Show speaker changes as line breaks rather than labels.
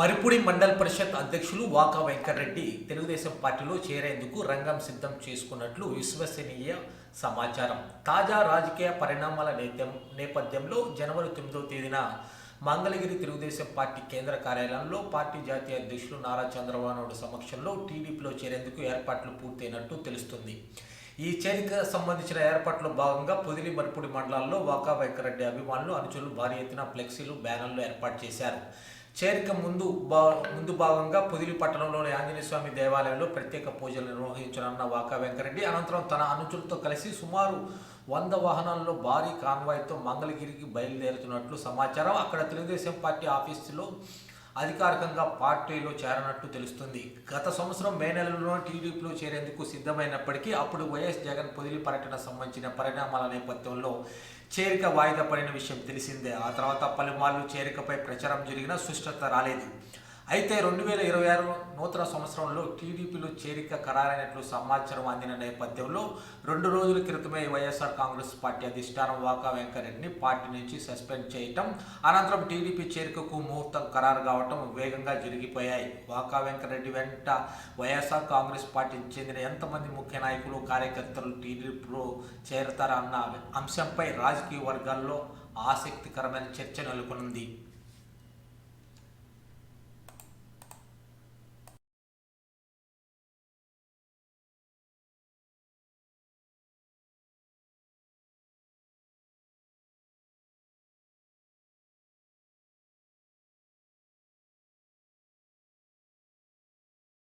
మరిపూడి మండల్ పరిషత్ అధ్యక్షులు వాకా వెంకటరెడ్డి తెలుగుదేశం పార్టీలో చేరేందుకు రంగం సిద్ధం చేసుకున్నట్లు విశ్వసనీయ సమాచారం. తాజా రాజకీయ పరిణామాల నేత్యం నేపథ్యంలో జనవరి తొమ్మిదవ తేదీన మంగళగిరి తెలుగుదేశం పార్టీ కేంద్ర కార్యాలయంలో పార్టీ జాతీయ అధ్యక్షులు నారా చంద్రబాబు నాయుడు సమక్షంలో టీడీపీలో చేరేందుకు ఏర్పాట్లు పూర్తయినట్టు తెలుస్తుంది. ఈ చేరిక సంబంధించిన ఏర్పాట్లో భాగంగా పొదిలి మరిపూడి మండలాల్లో వాకా వెంకరెడ్డి అభిమానులు అనుచరులు భారీ ఎత్తున ఫ్లెక్సీలు బ్యానర్లు ఏర్పాటు చేశారు. చేరిక ముందు భా ముందు భాగంగా పొదిలి పట్టణంలోని ఆంజనేయ స్వామి దేవాలయంలో ప్రత్యేక పూజలు నిర్వహించనున్న వాకా వెంకరెడ్డి అనంతరం తన అనుచరులతో కలిసి సుమారు వంద వాహనాల్లో భారీ కాన్వాయ్తో మంగళగిరికి బయలుదేరుతున్నట్లు సమాచారం. అక్కడ తెలుగుదేశం పార్టీ ఆఫీసులో అధికారికంగా పార్టీలో చేరనట్టు తెలుస్తుంది. గత సంవత్సరం మే నెలలో టీడీపీలో చేరేందుకు సిద్ధమైనప్పటికీ అప్పుడు వైఎస్ జగన్ పొదిలి పర్యటన సంబంధించిన పరిణామాల నేపథ్యంలో చేరిక వాయిదా పడిన విషయం తెలిసిందే. ఆ తర్వాత పలుమార్లు చేరికపై ప్రచారం జరిగినా సుష్టత రాలేదు. అయితే రెండు వేల ఇరవై ఆరు నూతన సంవత్సరంలో టీడీపీలో చేరిక ఖరారైనట్లు సమాచారం అందిన నేపథ్యంలో రెండు రోజుల క్రితమే వైఎస్ఆర్ కాంగ్రెస్ పార్టీ అధిష్టానం వాకా వెంకరెడ్డిని పార్టీ నుంచి సస్పెండ్ చేయటం అనంతరం టీడీపీ చేరికకు ముహూర్తం ఖరారు కావటం వేగంగా జరిగిపోయాయి. వాకా వెంకరెడ్డి వెంట వైఎస్ఆర్ కాంగ్రెస్ పార్టీకి చెందిన ఎంతమంది ముఖ్య నాయకులు కార్యకర్తలు టీడీపీలో చేరతారన్న అంశంపై రాజకీయ వర్గాల్లో ఆసక్తికరమైన చర్చ నెలకొనుంది.